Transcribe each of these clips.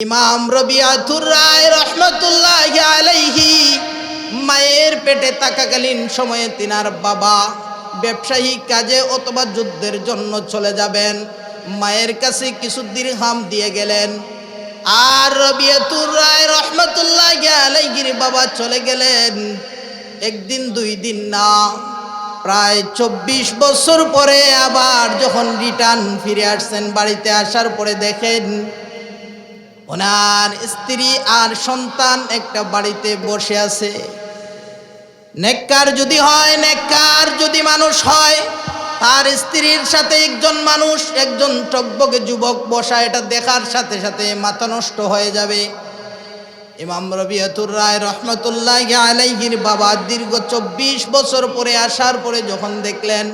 ইমাম রবিয়াতুর রায় রহমতুল্লাহ আলাইহি মায়ের পেটে থাকাকালীন সময়ে তিনার বাবা ব্যবসায়ী কাজে অথবা যুদ্ধের জন্য চলে যাবেন। মায়ের কাছে কিছু দিরহাম দিয়ে গেলেন। আর রবিয়াতুর রায় রহমতুল্লাহ আলাইহির বাবা চলে গেলেন একদিন দুই দিন না। প্রায় চব্বিশ বছর পরে আবার যখন রিটার্ন ফিরে আসছেন বাড়িতে আসার পরে দেখেন ওনার স্ত্রী আর সন্তান একটা বাড়িতে বসে আছে। নেককার যদি হয়, নেককার যদি মানুষ হয়, তার স্ত্রীর সাথে একজন মানুষ, একজন টকবকে যুবক বসা, এটা দেখার সাথে সাথে মাথা নষ্ট হয়ে যাবে। ইমাম রবিয়াতুর রায় রহমতুল্লাহ আলাইহির বাবা দীর্ঘ চব্বিশ বছর পরে আসার পরে যখন দেখলেন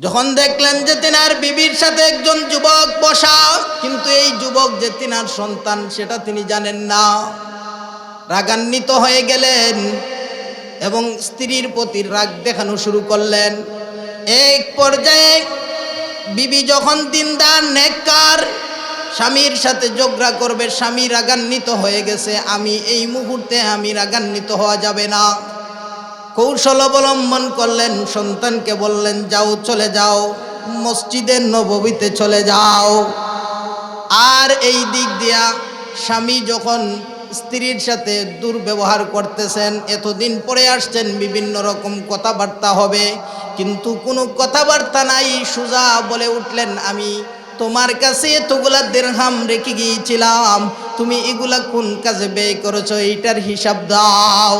যখন দেখলেন যে তিনার বিবির সাথে একজন যুবক বসা, কিন্তু এই যুবক যে তিনার সন্তান, সেটা তিনি জানেন না। রাগান্বিত হয়ে গেলেন এবং স্ত্রীর প্রতি রাগ দেখানো শুরু করলেন। এক পর্যায়ে বিবি যখন দিনদার, নেককার, স্বামীর সাথে যোগরা করবে, স্বামী রাগান্বিত হয়ে গেছে, আমি এই মুহূর্তে আমি রাগান্বিত হওয়া যাবে না। কৌশল অবলম্বন করলেন, সন্তানকে বললেন, যাও, চলে যাও, মসজিদের নববীতে চলে যাও। আর এই দিক দিয়া স্বামী যখন স্ত্রীর সাথে দুর্ব্যবহার করতেছেন, এতদিন পরে আসছেন, বিভিন্ন রকম কথাবার্তা হবে, কিন্তু কোনো কথাবার্তা নাই। সুজা বলে উঠলেন, আমি তোমার কাছে এতগুলা দেড়হাম রেখে গিয়েছিলাম, তুমি এগুলা কোন কাজে ব্যয় করেছ? এইটার হিসাব দাও।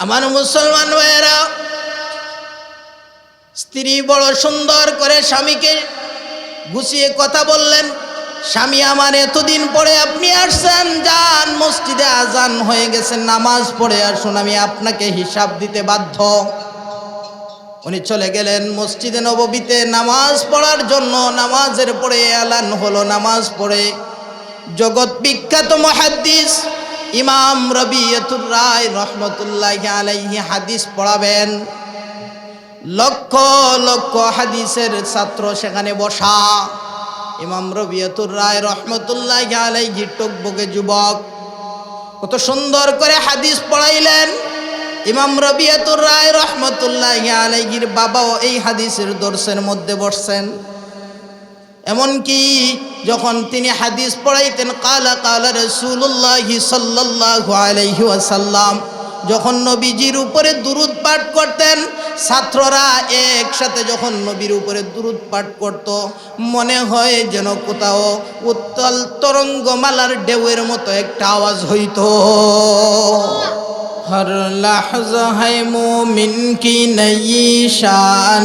আমার মুসলমান ভাইয়েরা, স্ত্রী বড় সুন্দর করে স্বামীকে গুছিয়ে কথা বললেন, স্বামী, আমার এতদিন পরে আপনি আসছেন, যান, মসজিদে আজান হয়ে গেছেন নামাজ পড়ে আসুন, আমি আপনাকে হিসাব দিতে বাধ্য। উনি চলে গেলেন মসজিদে নববীতে, নামাজ পড়ার জন্য, নামাজের পরে এলান হলো, নামাজ পড়ে, জগৎ বিখ্যাত মহাদ্দিস ইমাম রবিয়তুর রায় রহমতুল্লাহ আলাইহি হাদিস পড়াবেন। লক্ষ লক্ষ হাদিসের ছাত্র সেখানে বসা। ইমাম রবিয়তুর রায় রহমতুল্লাহ আলাইহি টকবকে যুবক, কত সুন্দর করে হাদিস পড়াইলেন। ইমাম রবিয়াতুর রায় রহমতুল্লাহ আলাইহির বাবাও এই হাদিসের দর্শের মধ্যে বসছেন। এমনকি যখন তিনি হাদিস পড়াইতেন, কালা কালা রসুল্লাহি সাল্লাহ আলহি আসাল্লাম যখন নবীজির উপরে দুরুদ পাঠ করতেন, ছাত্ররা একসাথে যখন নবীর উপরে দুরুদ পাঠ করত, মনে হয় যেন কোথাও উত্তল তরঙ্গমালার ঢেউয়ের মতো একটা আওয়াজ হইত। হর লাহজ হাই মোমিন কি নাই শান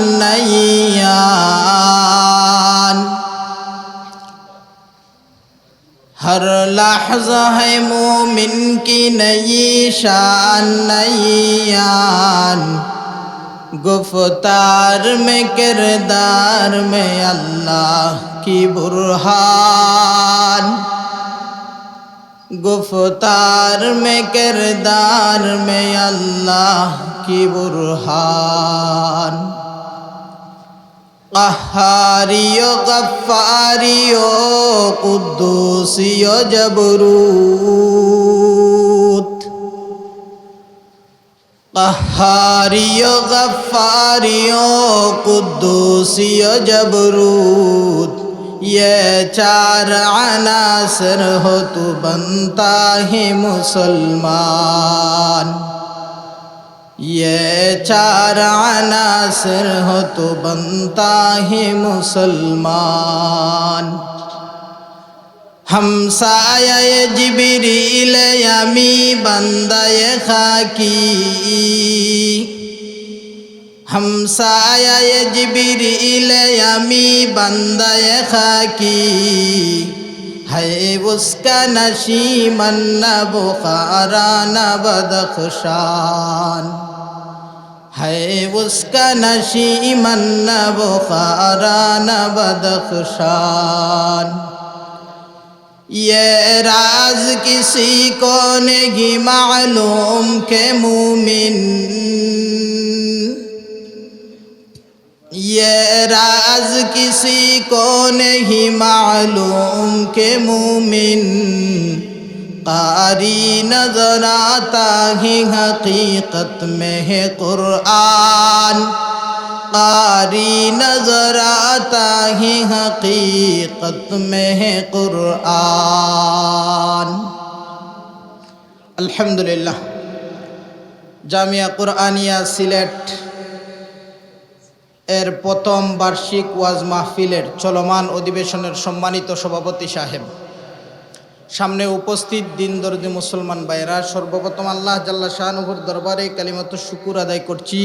ہر لحظہ ہے مومن کی نئی شان نئی آن گفتار میں کردار میں اللہ کی برہان گفتار میں کردار میں اللہ کی برہان قهاري غفاري قدوسي جبروت قهاري غفاري قدوسي جبروت یہ چار عناصر ہو تو بنتا ہے مسلمان یہ چار عناصر ہو تو بنتا ہے مسلمان ہمسایہ جبریل یمی بندہ خاکی ہمسایہ جبریل یمی بندہ خاکی ہے اس کا نشیمن نہ بخارا نہ بدخشان ہے اس کا نشیمن نہ بخارا نہ بدخشان یہ راز کسی کو نگی معلوم کے مومن۔ یہ راز کسی کو نہیں معلوم کہ مومن۔ قاری نظر آتا ہی حقیقت میں ہے قرآن قاری نظر آتا ہی حقیقت میں ہے قرآن আলহামদুলিল্লাহ, জামিয়া কোরআনিয়া সিলেট এর প্রথম বার্ষিক ওয়াজ মাহফিলের চলমান অধিবেশনের সম্মানিত সভাপতি সাহেব। সামনে উপস্থিত দিন দরদি মুসলমান ভাইরা সর্বপ্রথম আল্লাহ জাল্লা শাহনুভুর দরবারে কালিমাত শুকুর আদায় করছি।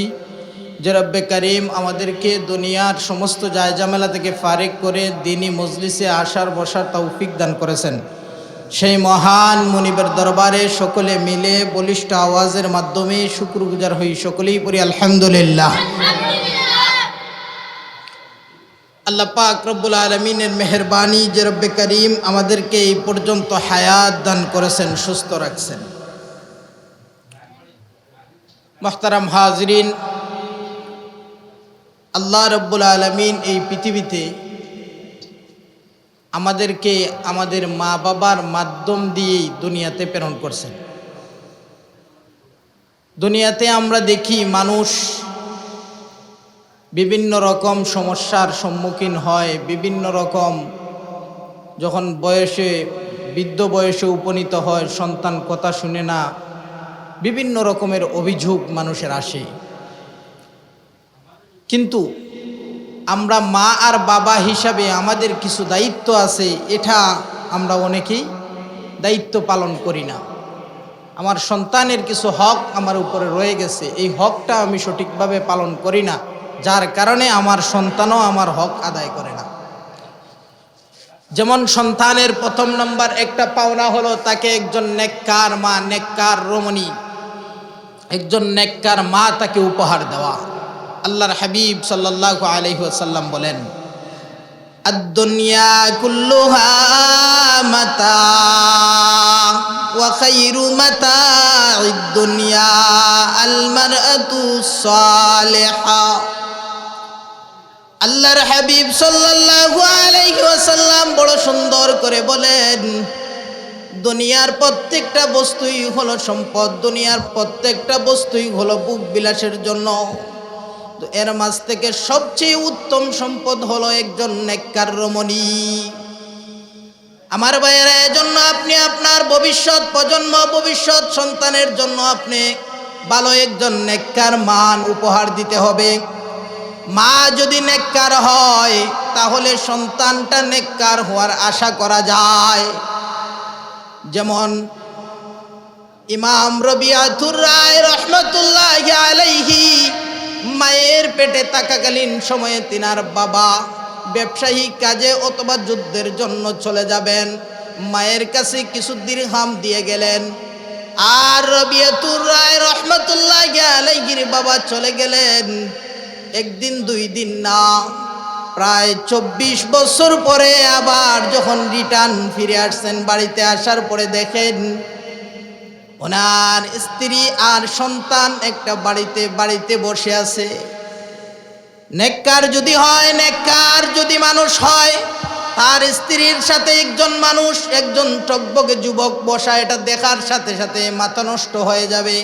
যে রব্বে করিম, আমাদেরকে দুনিয়ার সমস্ত জায়জামেলা থেকে ফারেক করে দিনী মজলিসে আসার বসার তৌফিক দান করেছেন। সেই মহান মনিবের দরবারে সকলে মিলে বলিষ্ঠ আওয়াজের মাধ্যমে শুক্রগুজার হই সকলেই পড়ি, আলহামদুলিল্লাহ। আল্লাহ পাক রব্বুল আলমিনের মেহরবানি যে রব্বে করিম আমাদেরকে এই পর্যন্ত হায়াত দান করেছেন, সুস্থ রাখছেন। মোহতারাম হাজরিন, আল্লাহ রব্বুল আলমিন এই পৃথিবীতে আমাদেরকে আমাদের মা বাবার মাধ্যম দিয়েই দুনিয়াতে প্রেরণ করছেন। দুনিয়াতে আমরা দেখি মানুষ বিভিন্ন রকম সমস্যার সম্মুখীন হয়, বিভিন্ন রকম যখন বয়সে, বৃদ্ধ বয়সে উপনীত হয়, সন্তান কথা শুনে না, বিভিন্ন রকমের অভিযোগ মানুষের আসে। কিন্তু আমরা মা আর বাবা হিসাবে আমাদের কিছু দায়িত্ব আছে, এটা আমরা অনেকেই দায়িত্ব পালন করি না। আমার সন্তানের কিছু হক আমার উপরে রয়ে গেছে, এই হকটা আমি সঠিকভাবে পালন করি না। যার কারণে আমার সন্তানও আমার হক আদায় করে না। যেমন সন্তানের প্রথম নম্বর একটা পাওনা হলো তাকে একজন নেককার মা, নেককার রমণী। একজন নেককার মা তাকে উপহার দেওয়া। আল্লাহর হাবিব সাল্লাহ আলহিহাসাল্লাম বলেন আদুনিয়া কুল্লুহা মাতা। وخير متاع الدنيا المرأة الصالحة আল্লাহর হাবিব সাল্লাল্লাহু আলাইহি ওয়াসাল্লাম বড় সুন্দর করে বলেন দুনিয়ার প্রত্যেকটা বস্তুই হলো সম্পদ দুনিয়ার প্রত্যেকটা বস্তুই হলো বুক বিলাসের জন্য তো এর মাঝ থেকে সবচেয়ে উত্তম সম্পদ হলো একজন নেককার রমণী আমার ভাইয়েরা এজন্য আপনি আপনার ভবিষ্যৎ প্রজন্ম, ভবিষ্যৎ সন্তানের জন্য আপনি ভালো একজন নেককার মান উপহার দিতে হবে। মা যদি নেককার হয়, তাহলে সন্তানটা নেককার হওয়ার আশা করা যায়। যেমন ইমাম রবিয়াতুর রায় রহমতুল্লাহ আলাইহি মায়ের পেটে থাকাকালীন সময়ে তিনার বাবা ব্যবসায়ী কাজে অথবা যুদ্ধের জন্য চলে যাবেন। মায়ের কাছে কিছু হাম দিয়ে গেলেন। আর রবিয়াতুর রায় রহমতুল্লাহ আলাইহির বাবা চলে গেলেন। একদিন, দুই দিন না, প্রায় চব্বিশ বছর পরে আবার যখন রিটার্ন ফিরে আসছেন বাড়িতে আসার পরে দেখেন, ওনার স্ত্রী আর সন্তান একটা বাড়িতে বাড়িতে বসে আছে। নেককার যদি হয়, নেককার যদি মানুষ হয় তার স্ত্রীর সাথে একজন মানুষ, একজন টকবকে যুবক বসা, এটা দেখার সাথে সাথে মাথা নষ্ট হয়ে যাবে।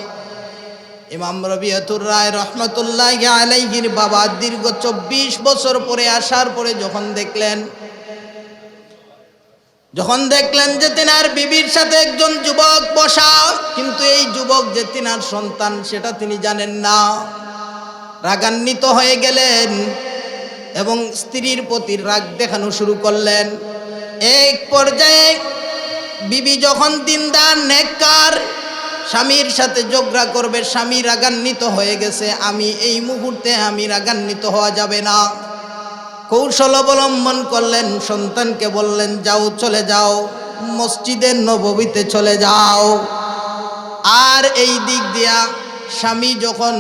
ইমাম রবিয়াতুর রায় রহমতুল্লাহ আলাইহির বাবা দীর্ঘ চব্বিশ বছর পরে আসার পরে যখন দেখলেন যখন দেখলেন যে তিনার বিবির সাথে একজন যুবক বসা, কিন্তু এই যুবক যে তিনার সন্তান, সেটা তিনি জানেন না। রাগান্বিত হয়ে গেলেন এবং স্ত্রীর প্রতি রাগ দেখানো শুরু করলেন। এক পর্যায়ে বিবি যখন দিনদার, নেককার, স্বামীর সাথে যোগরা করবে, স্বামী রাগান্বিত হয়ে গেছে, আমি এই মুহূর্তে আমি রাগান্বিত হওয়া যাবে না। কৌশল অবলম্বন করলেন, সন্তানকে বললেন, যাও, চলে যাও মসজিদের নববীতে চলে যাও। আর এই দিক দিয়া স্বামী যখন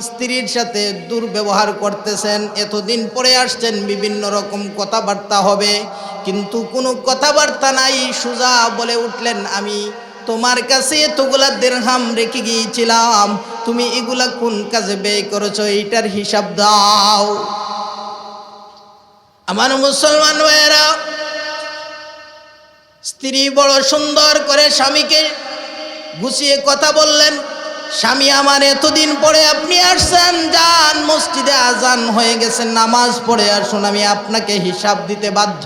স্ত্রীর সাথে দুর্ব্যবহার করতেছেন, এতদিন পরে আসছেন, বিভিন্ন রকম কথাবার্তা হবে। কিন্তু কোনো কথাবার্তা নাই, সুজা বলে উঠলেন, আমি তোমার কাছে এতগুলা দেড়হাম রেখে গিয়েছিলাম, তুমি এগুলা কোন কাজে ব্যয় করেছ, এইটার হিসাব দাও। আমার মুসলমান ভাইয়েরা, স্ত্রী বড় সুন্দর করে স্বামীকে গুছিয়ে কথা বললেন। স্বামী আমার এতদিন পরে আপনি আসছেন, যান, মসজিদে আজান হয়ে গেছেন নামাজ পড়ে আসুন, আমি আপনাকে হিসাব দিতে বাধ্য।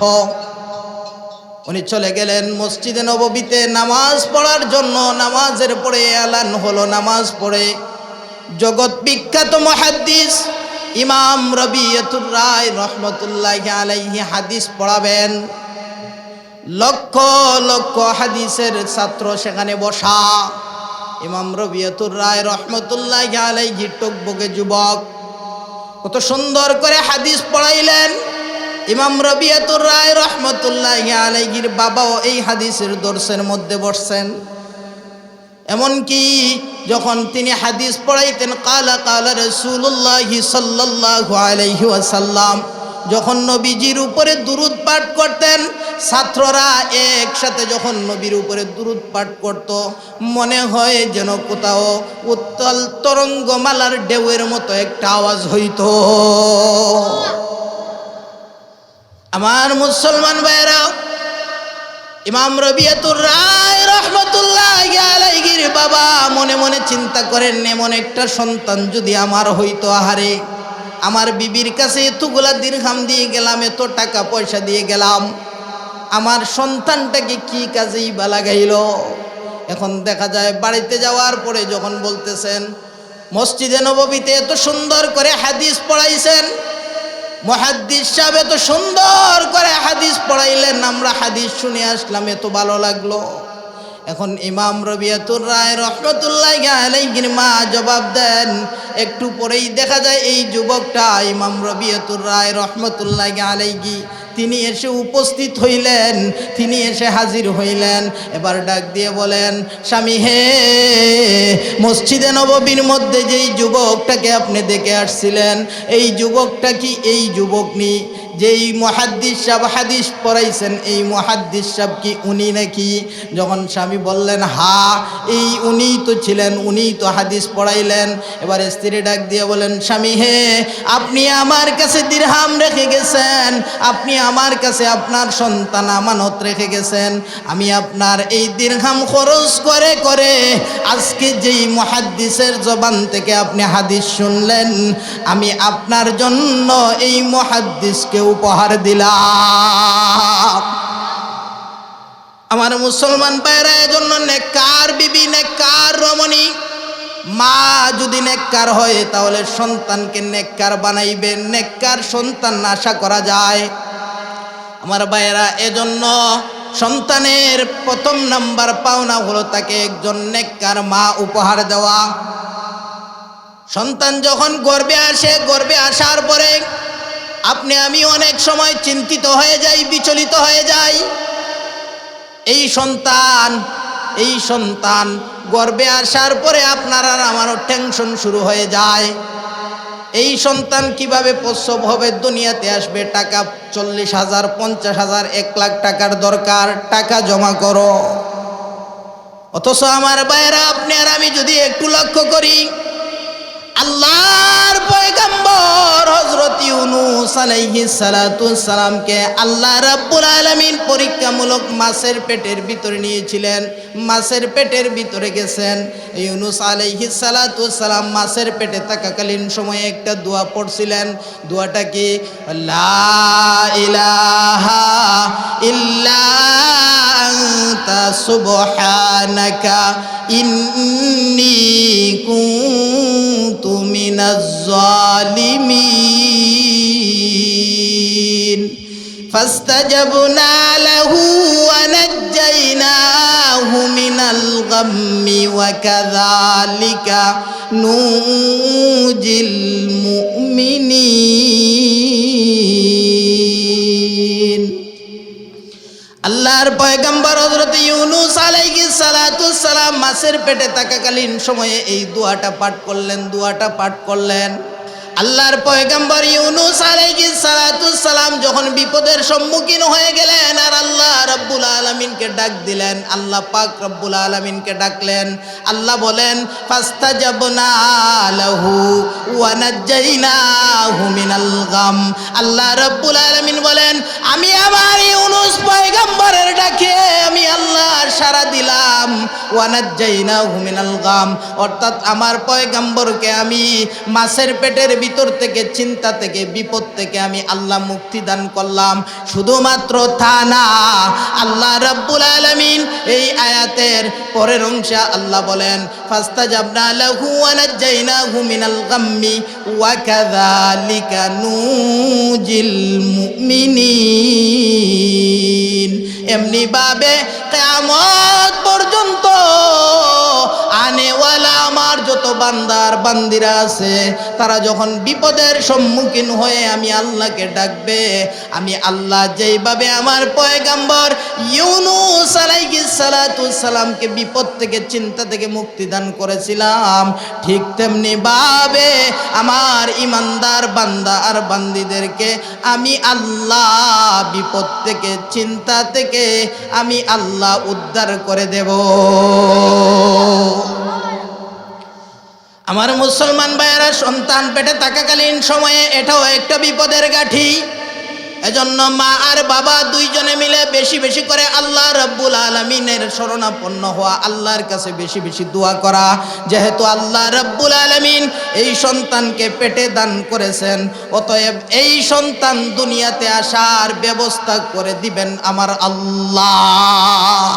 উনি চলে গেলেন মসজিদে নববীতে, নামাজ পড়ার জন্য, নামাজের পরে এলান হলো, নামাজ পড়ে। জগৎ বিখ্যাত মহাদ্দিস, ইমাম রবিয়তুর রায় রহমতুল্লাহ আলাইহি হাদিস পড়াবেন। লক্ষ লক্ষ হাদিসের ছাত্র সেখানে বসা। ইমাম রবিয়তুর রায় রহমতুল্লাহ আলাইহি টকবকে যুবক, কত সুন্দর করে হাদিস পড়াইলেন। ইমাম রবিয়াতুর রায় রহমতুল্লাহ আলাইহির বাবাও এই হাদিসের দর্শের মধ্যে বসছেন। এমনকি যখন তিনি হাদিস পড়াইতেন, কালা কালা রসুল্লাহি সাল্লাল্লাহু আলাইহি ওয়াসাল্লাম যখন নবীজির উপরে দুরুদ পাঠ করতেন, ছাত্ররা একসাথে যখন নবীর উপরে দুরুদ পাঠ করত, মনে হয় যেন কোথাও উত্তল তরঙ্গমালার ঢেউয়ের মতো একটা আওয়াজ হইত। আমার মুসলমান ভাইরা ইমাম রবিয়াতুর রায় রহমতুল্লাহ বাবা মনে মনে চিন্তা করেন, এমন একটা সন্তান যদি আমার হইতো আহারে। আমার বিবির কাছে এতগুলা দিরহাম দিয়ে গেলাম, এত টাকা পয়সা দিয়ে গেলাম। আমার সন্তানটাকে কি কাজেই বা লাগাইল? এখন দেখা যায় বাড়িতে যাওয়ার পরে যখন বলতেছেন, মসজিদে নববীতে এত সুন্দর করে হাদিস পড়াইছেন, মহাদ্দিস সাহেব এত সুন্দর করে হাদিস পড়াইলেন, আমরা হাদিস শুনে আসলাম, এত ভালো লাগল। এখন ইমাম রবিয়াতুর রায় রহমতুল্লাহ আলাইহির মা জবাব দেন, একটু পরেই দেখা যায় এই যুবকটা ইমাম রবিয়াতুর রায় রহমতুল্লাহ আলাইহি, তিনি এসে উপস্থিত হইলেন, তিনি এসে হাজির হইলেন, এবার ডাক দিয়ে বলেন, স্বামী হে, মসজিদে নববীর মধ্যে যেই যুবকটাকে আপনি দেখে আসছিলেন, এই যুবকটা কি এই যুবক নি? যেই মহাদ্দিস সাহেব হাদিস পড়াইছেন, এই মহাদ্দিস সাহেব কি উনি নাকি? যখন স্বামী বললেন, হা, এই উনিই তো ছিলেন উনিই তো হাদিস পড়াইলেন। এবার স্ত্রী ডাক দিয়ে বলেন, স্বামী হে, আপনি আমার কাছে দিরহাম রেখে গেছেন। আপনি আমার কাছে আপনার সন্তান আমানত রেখে গেছেন। আমি আপনার এই দিরহাম খরচ করে করে আজকে যেই মহাদ্দিসের জবান থেকে আপনি হাদিস শুনলেন, আমি আপনার জন্য এই মহাদ্দিসকে উপহার দিলাম। আমার মুসলমান পায়রা এজন্য নেককার বিবি, নেককার রমণী, মা যদি নেককার হয়, তাহলে সন্তানকে নেককার বানাইবে। নেককার সন্তান আশা করা যায়। আমার ভাইয়েরা এজন্য সন্তানের প্রথম নাম্বার পাওনা হলো তাকে একজন নেককার মা উপহার দেওয়া। সন্তান যখন গর্বে আসে, গর্বে আসার পরে আপনি, আমি অনেক সময় চিন্তিত হয়ে যাই, বিচলিত হয়ে যাই। এই সন্তান এই সন্তান গর্বে আসার পরে আপনার আর আমারও টেনশন শুরু হয়ে যায়। এই সন্তান কীভাবে প্রসব হবে, দুনিয়াতে আসবে, টাকা চল্লিশ হাজার, পঞ্চাশ হাজার, এক লাখ টাকার দরকার, টাকা জমা করো। অথচ আমার বাইরা আপনি আর আমি যদি একটু লক্ষ্য করি আল্লাহর পয়গম্বর হযরত ইউনূস আলাইহিস সালাতু সালামকে আল্লাহ রাব্বুল আলামিন পরীক্ষামূলক মাছের পেটের ভিতরে নিয়েছিলেন। মাছের পেটের ভিতরে গেছেন। ইউনূস আলাইহিস সালাতু সালাম মাছের পেটে থাকাকালীন সময়ে একটা দোয়া পড়ছিলেন। দোয়াটা কি? লা ইলাহা ইল্লা আনতা সুবহানাকা, ইন্নী কুনতু من الظالمين. فاستجبنا له ونجيناه من الغم وكذلك ننجي المؤمنين. আল্লাহর পয়গম্বর হজরত ইউনুস আলাইহি সালাম মাছের পেটে থাকাকালীন সময়ে এই দোয়াটা পাঠ করলেন, দোয়াটা পাঠ করলেন। আল্লাহর পয়গম্বর ইউনুস আলাইহিস সালাতু সালাম যখন বিপদের সম্মুখীন হয়ে গেলেন আর আল্লাহ রাব্বুল আলামিনকে ডাক দিলেন, আল্লাহ পাক রব্বুল আলমিনকে ডাকলেন। আল্লাহ বলেন, ফাস্তাজাবনা লাহু ওয়া নাজ্জাইনাহু মিনাল গাম। আল্লাহ রব্বুল আলামিন বলেন, আমি আমার ইউনুস পয়গম্বরের ডাকে আমি আল্লাহ সারা দিলাম। ওয়া নাজ্জাইনাহু মিনাল গাম, অর্থাৎ আমার পয়গম্বরকে আমি মাছের পেটের ভিতর থেকে, চিন্তা থেকে, বিপদ থেকে আমি আল্লাহ মুক্তি দান করলাম। শুধুমাত্র তা না, আল্লাহ রব্বুল আলামিন এই আয়াতের পরের অংশে আল্লাহ বলেন, ফাস্তাজাবনা লাহু ওয়া নাজ্জাইনাহু মিনাল গাম্মি ওয়া কাযালিকা নুজিল মুমিনিন। এমনি ভাবে কিয়ামত পর্যন্ত আনেওয়ালা আমার যত বান্দার বান্দিরা আছে, তারা যখন বিপদের সম্মুখীন হয়ে আমি আল্লাহকে ডাকবে, আমি আল্লাহ যেইভাবে আমার পয়গাম্বর ইউনুস আলাইহিস সালাতুস সালামকে বিপদ থেকে, চিন্তা থেকে মুক্তি দান করেছিলাম, ঠিক তেমনি ভাবে আমার ইমানদার বান্দা আর বান্দিদেরকে আমি আল্লাহ বিপদ থেকে, চিন্তা থেকে আমি আল্লাহ উদ্ধার করে দেব। আমার মুসলমান ভাইয়েরা, সন্তান পেটে থাকাকালীন সময়ে এটাও একটা বিপদের গাঠি। এজন্য মা আর বাবা দুইজনে মিলে বেশি বেশি করে আল্লাহ রব্বুল আলমিনের শরণাপন্ন হওয়া, আল্লাহর কাছে বেশি বেশি দোয়া করা। যেহেতু আল্লাহ রব্বুল আলমিন এই সন্তানকে পেটে দান করেছেন, অতএব এই সন্তান দুনিয়াতে আসার ব্যবস্থা করে দিবেন আমার আল্লাহ।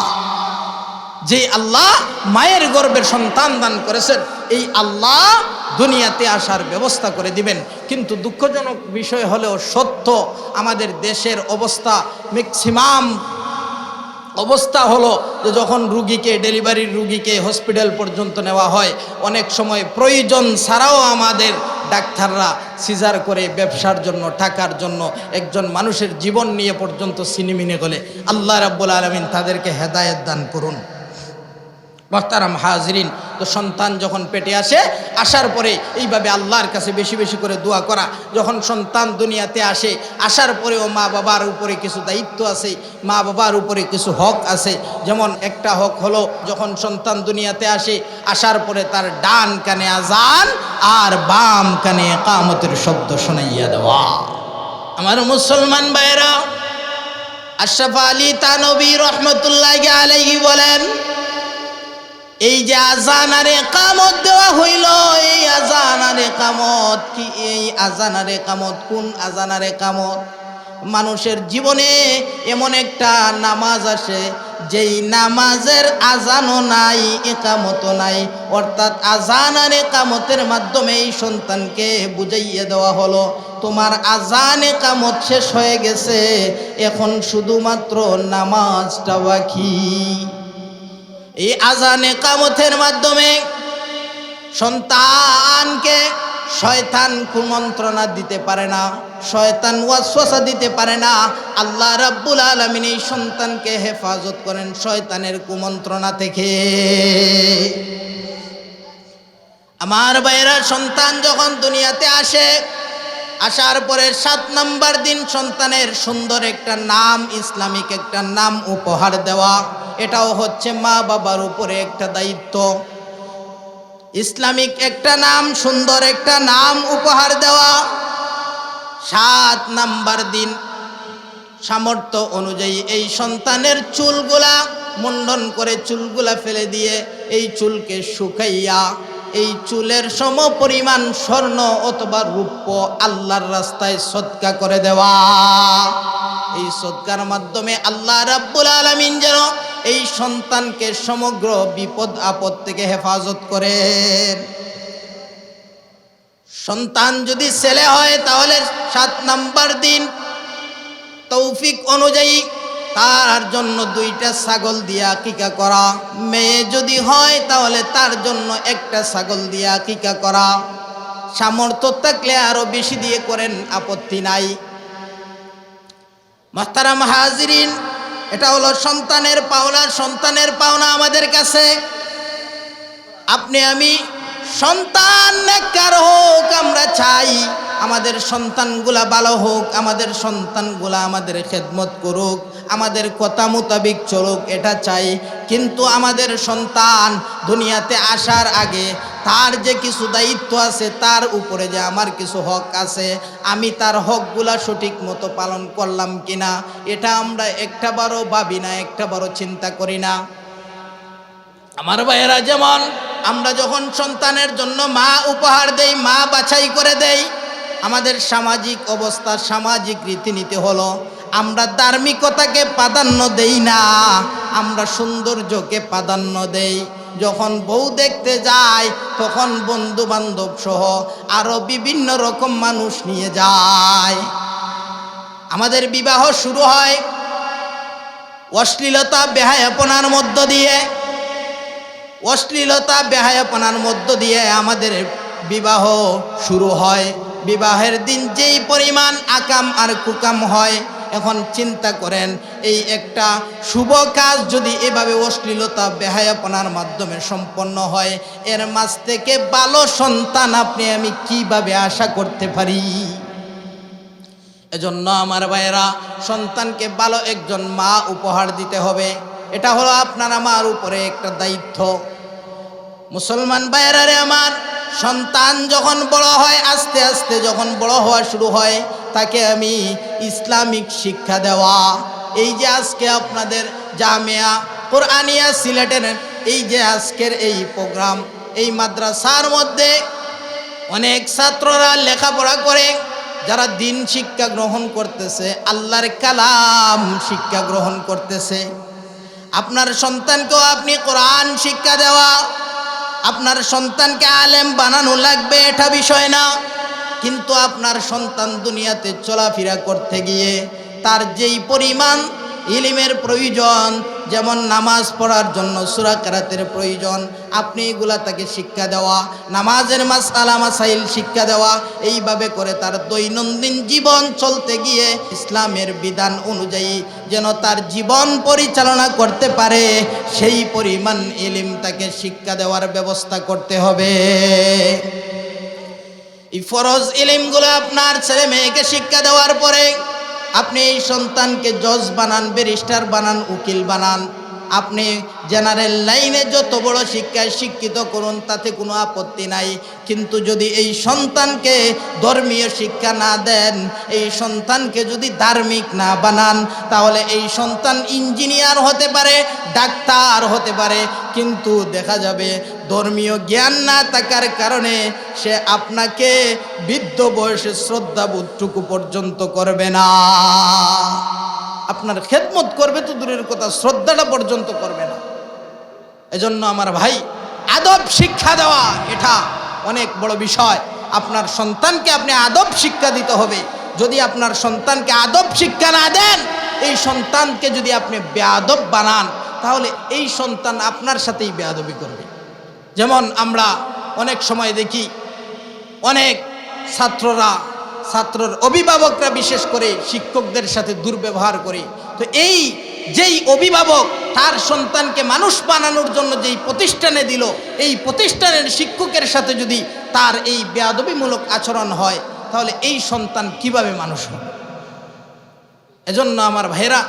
যে আল্লাহ মায়ের গর্বের সন্তান দান করেছেন এই আল্লাহ দুনিয়াতে আসার ব্যবস্থা করে দিবেন। কিন্তু দুঃখজনক বিষয় হলেও সত্য, আমাদের দেশের অবস্থা ম্যাক্সিমাম অবস্থা হলো যে যখন রুগীকে ডেলিভারির রুগীকে হসপিটাল পর্যন্ত নেওয়া হয়, অনেক সময় প্রয়োজন ছাড়াও আমাদের ডাক্তাররা সিজার করে ব্যবসার জন্য, টাকার জন্য একজন মানুষের জীবন নিয়ে পর্যন্ত সিনেমিনে গলে। আল্লাহ রাব্বুল আলমিন তাদেরকে হেদায়ত দান করুন। মহতারাম হাজরিন। তো সন্তান যখন পেটে আসে, আসার পরে এইভাবে আল্লাহর কাছে বেশি বেশি করে দোয়া করা। যখন সন্তান দুনিয়াতে আসে, আসার পরেও মা বাবার উপরে কিছু দায়িত্ব আছে, মা বাবার উপরে কিছু হক আছে। যেমন একটা হক হলো, যখন সন্তান দুনিয়াতে আসে, আসার পরে তার ডান কানে আজান আর বাম কানে কামতের শব্দ শোনাইয়া দেওয়া। আমার মুসলমান ভাইরা আশরাফ আলী তানবী রহমতুল্লাহ আলাইহি বলেন এই যে আজান আর একামত দেওয়া হইল, এই আজান আর একামত কি? এই আজান আর একামত কোন আজান আর একামত? মানুষের জীবনে এমন একটা নামাজ আসে, যেই নামাজের আজানও নাই, একামতও নাই। অর্থাৎ আজান আর একামতের মাধ্যমে এই সন্তানকে বুঝাইয়ে দেওয়া হলো, তোমার আজান একামত শেষ হয়ে গেছে, এখন শুধুমাত্র নামাজটা বাকি। এই আজানে কামতের মাধ্যমে সন্তানকে শয়তান কুমন্ত্রণা দিতে পারে না, শয়তান ওয়াসওয়াসা দিতে পারে না। আল্লাহ রাব্বুল আলামিন এই সন্তানকে হেফাজত করেন শয়তানের কুমন্ত্রণা থেকে। আমার বাইরা সন্তান যখন দুনিয়াতে আসে আসার পরে সাত নাম্বার দিন সন্তানের সুন্দর একটা নাম, ইসলামিক একটা নাম উপহার দেওয়া। এটাও হচ্ছে মা বাবার উপরে একটা দায়িত্ব। ইসলামিক একটা নাম, সুন্দর একটা নাম উপহার দেওয়া। সাত নাম্বার দিন সামর্থ্য অনুযায়ী এই সন্তানের চুলগুলা মুন্ডন করে চুলগুলা ফেলে দিয়ে এই চুলকে শুকাইয়া এই চুলের সম পরিমাণ স্বর্ণ অথবা রূপ্য আল্লাহর রাস্তায় সৎকা করে দেওয়া। এই সৎকার মাধ্যমে আল্লাহ রাব্বুল আলামিন যেন এই সন্তানকে সমগ্র বিপদ আপদ থেকে হেফাজত করেন। সন্তান যদি ছেলে হয় তাহলে সাত নাম্বার দিন তৌফিক অনুযায়ী তার জন্য দুইটা ছাগল দিয়া কিকা করা। মেয়ে যদি হয়, তাহলে তার জন্য একটা ছাগল দিয়া কিকা করা। সামর্থ্য থাকলে আরও বেশি দিয়ে করেন, আপত্তি নাই। মাস্তারাম হাজিরিন, এটা হলো সন্তানের পাওনা সন্তানের পাওনা আমাদের কাছে। আপনি আমি সন্তান নেককার হোক, আমরা চাই। আমাদের সন্তানগুলা ভালো হোক, আমাদের সন্তানগুলা আমাদের খেদমত করুক, আমাদের কথা মোতাবিক চলুক, এটা চাই। কিন্তু আমাদের সন্তান দুনিয়াতে আসার আগে তার যে কিছু দায়িত্ব আছে, তার উপরে যে আমার কিছু হক আছে, আমি তার হকগুলা সঠিক মতো পালন করলাম কিনা, এটা আমরা একটা বারও ভাবি না, একটা বারও চিন্তা করি না। আমার ভাইয়েরা যেমন, আমরা যখন সন্তানের জন্য মা উপহার দেই, মা বাছাই করে দেই আমাদের সামাজিক অবস্থা, সামাজিক রীতিনীতি হলো, আমরা ধার্মিকতাকে প্রাধান্য দেই না, আমরা সৌন্দর্যকে প্রাধান্য দেই। যখন বউ দেখতে যায়, তখন বন্ধু বান্ধব সহ আরও বিভিন্ন রকম মানুষ নিয়ে যায়। আমাদের বিবাহ শুরু হয় অশ্লীলতা বেহায়াপনার মধ্য দিয়ে। অশ্লীলতা বেহায়াপনার মধ্য দিয়ে আমাদের বিবাহ শুরু হয়। বিবাহের দিন যেই পরিমাণ আকাম আর কুকাম হয়, এখন চিন্তা করেন, এই একটা শুভ কাজ যদি এভাবে অশ্লীলতা, বেহায়াপনার মাধ্যমে সম্পন্ন হয়, এর মাঝ থেকে ভালো সন্তান আপনি আমি কীভাবে আশা করতে পারি? এজন্য আমার ভাইয়েরা, সন্তানকে ভালো একজন মা উপহার দিতে হবে। এটা হলো আপনার, আমার উপরে একটা দায়িত্ব। মুসলমান ভাইয়েরা রে আমার সন্তান যখন বড় হয়, আস্তে আস্তে যখন বড় হওয়া শুরু হয়, তাকে আমি ইসলামিক শিক্ষা দেওয়া। এই যে আজকে আপনাদের জামিয়া কোরআনিয়া সিলেটের এই যে আজকের এই প্রোগ্রাম, এই মাদ্রাসার মধ্যে অনেক ছাত্ররা লেখাপড়া করে, যারা দিন শিক্ষা গ্রহণ করতেছে, আল্লাহর কালাম শিক্ষা গ্রহণ করতেছে। আপনার সন্তানকেও আপনি কোরআন শিক্ষা দেওয়া আপনার সন্তানকে আলেম বানানো লাগবে, এটা বিষয় না। কিন্তু আপনার সন্তান দুনিয়াতে চলাফেরা করতে গিয়ে তার যেই পরিমাণ ইলিমের প্রয়োজন, যেমন নামাজ পড়ার জন্য সুরা কেরাতের প্রয়োজন, আপনি এগুলা তাকে শিক্ষা দেওয়া, নামাজের মাস মাসাইল শিক্ষা দেওয়া, এইভাবে করে তার দৈনন্দিন জীবন চলতে গিয়ে ইসলামের বিধান অনুযায়ী যেন তার জীবন পরিচালনা করতে পারে, সেই পরিমাণ ইলিম তাকে শিক্ষা দেওয়ার ব্যবস্থা করতে হবে। এই ফরজ ইলিমগুলো আপনার ছেলে মেয়েকে শিক্ষা দেওয়ার পরে আপনি এই সন্তানকে জজ বানান, ব্যারিস্টার বানান, উকিল বানান। আপনি জেনারেল লাইনে যত বড় শিক্ষায় শিক্ষিত করুন, তাতে কোনো আপত্তি নাই। কিন্তু যদি এই সন্তানকে ধর্মীয় শিক্ষা না দেন, এই সন্তানকে যদি ধার্মিক না বানান, তাহলে এই সন্তান ইঞ্জিনিয়ার হতে পারে, ডাক্তার হতে পারে। কিন্তু দেখা যাবে ধর্মীয় জ্ঞান না থাকার কারণে সে আপনাকে বৃদ্ধ বয়সে শ্রদ্ধাবোধটুকু পর্যন্ত করবে না। আপনার খেদমত করবে তো দূরের কথা, শ্রদ্ধাটা পর্যন্ত করবে না। এজন্য আমার ভাই, আদব শিক্ষা দেওয়া এটা অনেক বড় বিষয়। আপনার সন্তানকে আপনি আদব শিক্ষা দিতে হবে। যদি আপনার সন্তানকে আদব শিক্ষা না দেন, এই সন্তানকে যদি আপনি বেয়াদব বানান, তাহলে এই সন্তান আপনার সাথেই বেয়াদবি করবে। যেমন আমরা অনেক সময় দেখি, অনেক ছাত্ররা, ছাত্রর অভিভাবকরা বিশেষ করে শিক্ষকদের সাথে দুর্ব্যবহার করে। তো এই যেই অভিভাবক তার সন্তানকে মানুষ বানানোর জন্য যেই প্রতিষ্ঠানে দিল, এই প্রতিষ্ঠানের শিক্ষকের সাথে যদি তার এই বেয়াদবিমূলক আচরণ হয়, তাহলে এই সন্তান কীভাবে মানুষ হবে? এজন্য আমার ভাইরা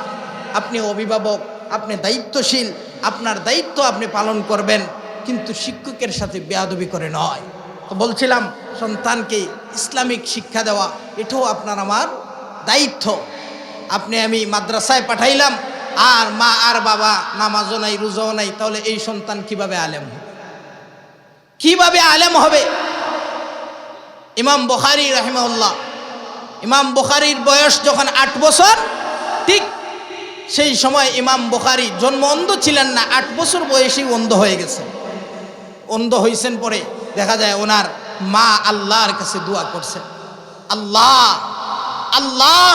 আপনি অভিভাবক, আপনি দায়িত্বশীল, আপনার দায়িত্ব আপনি পালন করবেন। কিন্তু শিক্ষকের সাথে বেয়াদবি করে নয়। তো বলছিলাম, সন্তানকে ইসলামিক শিক্ষা দেওয়া, এটাও আপনার আমার দায়িত্ব। আপনি আমি মাদ্রাসায় পাঠাইলাম, আর মা আর বাবা নামাজও নাই, রুজাও নাই, তাহলে এই সন্তান কীভাবে আলেম হবে? কীভাবে আলেম হবে? ইমাম বখারি রাহিমাউল্লাহ ইমাম বখারির বয়স যখন আট বছর, ঠিক সেই সময় ইমাম বখারি জন্ম অন্ধ ছিলেন না, আট বছর বয়সেই অন্ধ হয়ে গেছে অন্ধ হয়েছেন পরে দেখা যায় ওনার মা আল্লাহর কাছে দোয়া করছেন আল্লাহ আল্লাহ,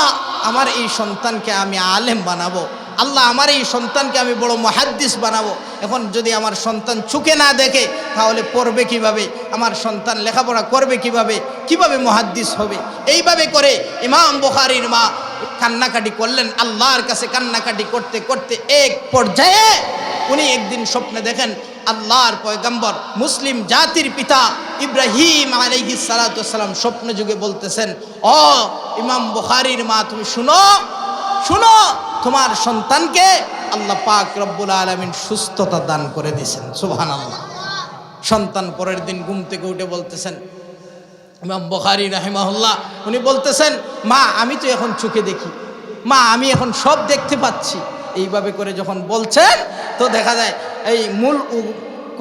আমার এই সন্তানকে আমি আলেম বানাবো, আল্লাহ, আমার এই সন্তানকে আমি বড় মহাদ্দিস বানাবো। এখন যদি আমার সন্তান চুকে না দেখে, তাহলে পড়বে কীভাবে? আমার সন্তান লেখাপড়া করবে কীভাবে? কীভাবে মহাদ্দিস হবে? এইভাবে করে ইমাম বুখারির মা কান্নাকাটি করলেন, আল্লাহর কাছে কান্নাকাটি করতে করতে এক পর্যায়ে উনি একদিন স্বপ্নে দেখেন আল্লাহর পয়গম্বর মুসলিম জাতির পিতা ইব্রাহিম আলাইহি সালাম স্বপ্ন যুগে বলতেছেন, ও ইমাম বুখারির মা, তুমি শুনো শুনো, তোমার সন্তানকে আল্লাহ পাক রব্বুল আলমিন সুস্থতা দান করে দিয়েছেন। সুবহান আল্লাহ সন্তান পরের দিন ঘুম থেকে উঠে বলতেছেন, ইমাম বখারি রাহিমাহুল্লাহ, উনি বলতেছেন, মা, আমি তো এখন চোখে দেখি, মা, আমি এখন সব দেখতে পাচ্ছি। এইভাবে করে যখন বলছেন, তো দেখা যায় এই মূল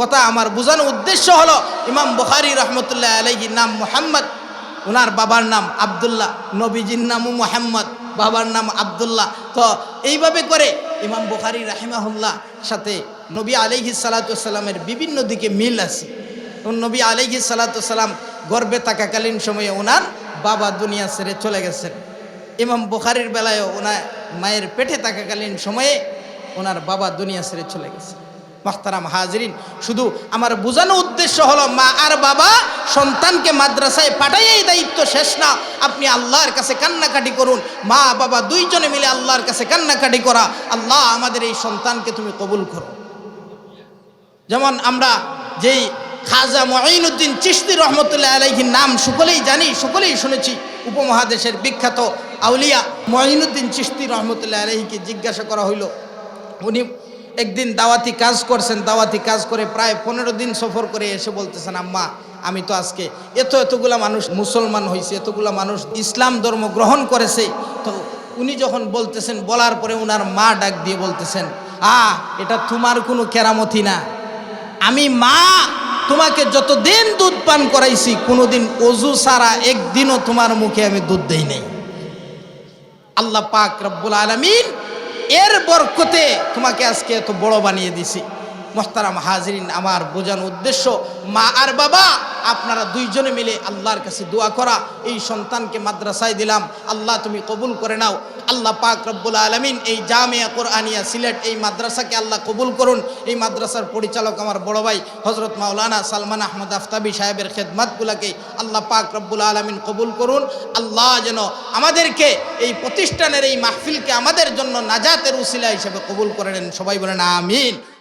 কথা আমার বোঝানোর উদ্দেশ্য হলো, ইমাম বখারি রহমতুল্লাহ আলহির নাম মোহাম্মদ ওনার বাবার নাম আবদুল্লাহ, নবীজির নামও মোহাম্মদ, বাবার নাম আবদুল্লাহ। তো এইভাবে করে ইমাম বুখারি রাহিমাহুল্লাহ সাথে নবী আলহি সালাতামের বিভিন্ন দিকে মিল আছে। নবী আলহি সালাতাম গর্বে থাকাকালীন সময়ে ওনার বাবা দুনিয়া ছেড়ে চলে গেছেন। ইমাম বুখারির বেলায়ও ওনার মায়ের পেটে থাকাকালীন সময়ে ওনার বাবা দুনিয়া ছেড়ে চলে গেছে। মাখতারাম হাজরিন, শুধু আমার বোঝানো উদ্দেশ্য হলো মা আর বাবা সন্তানকে মাদ্রাসায় পাঠাইয়েই দায়িত্ব শেষ না। আপনি আল্লাহর কাছে কান্নাকাটি করুন, মা বাবা দুইজনে মিলে আল্লাহর কাছে কান্নাকাটি করা। আল্লাহ আমাদের এই সন্তানকে তুমি কবুল করো। যেমন আমরা যেই খাজা মঈনুদ্দিন চিস্তি রহমতুল্লাহ আলাইহির নাম সকলেই জানি, সকলেই শুনেছি। উপমহাদেশের বিখ্যাত আউলিয়া মহিনুদ্দিন চিস্তি রহমতুল্লাহ আলাইহিকে জিজ্ঞাসা করা হইল, উনি একদিন দাওয়াতি কাজ করছেন, দাওয়াতি কাজ করে প্রায় পনেরো দিন সফর করে এসে বলতেছেন, আম্মা, আমি তো আজকে এত এতগুলা মানুষ মুসলমান হয়েছে এতগুলা মানুষ ইসলাম ধর্ম গ্রহণ করেছে। তো উনি যখন বলতেছেন, বলার পরে উনার মা ডাক দিয়ে বলতেছেন, আ, এটা তোমার কোনো কেরামতি না। আমি মা, তোমাকে যতদিন দুধ পান করাইছি, কোনোদিন অজু সারা একদিনও তোমার মুখে আমি দুধ দেই নাই। আল্লাহ পাক রব্বুল আলমিন এর বরকতে তোমাকে আজকে এত বড় বানিয়ে দিছি মোহতারাম হাজরিন, আমার বোঝানোর উদ্দেশ্য, মা আর বাবা, আপনারা দুইজনে মিলে আল্লাহর কাছে দোয়া করা। এই সন্তানকে মাদ্রাসায় দিলাম। আল্লাহ তুমি কবুল করে নাও। আল্লাহ পাক রব্বুল আলমিন এই জামিয়া কোরআনিয়া সিলেট এই মাদ্রাসাকে আল্লাহ কবুল করুন। এই মাদ্রাসার পরিচালক আমার বড় ভাই হজরত মাওলানা সালমান আহমদ আফতাবি সাহেবের খেদমাতগুলাকে আল্লাহ পাক রব্বুল আলমিন কবুল করুন। আল্লাহ যেন আমাদেরকে এই প্রতিষ্ঠানের এই মাহফিলকে আমাদের জন্য নাজাতের উসিলা হিসেবে কবুল করে নেন। সবাই বলেন, আমিন।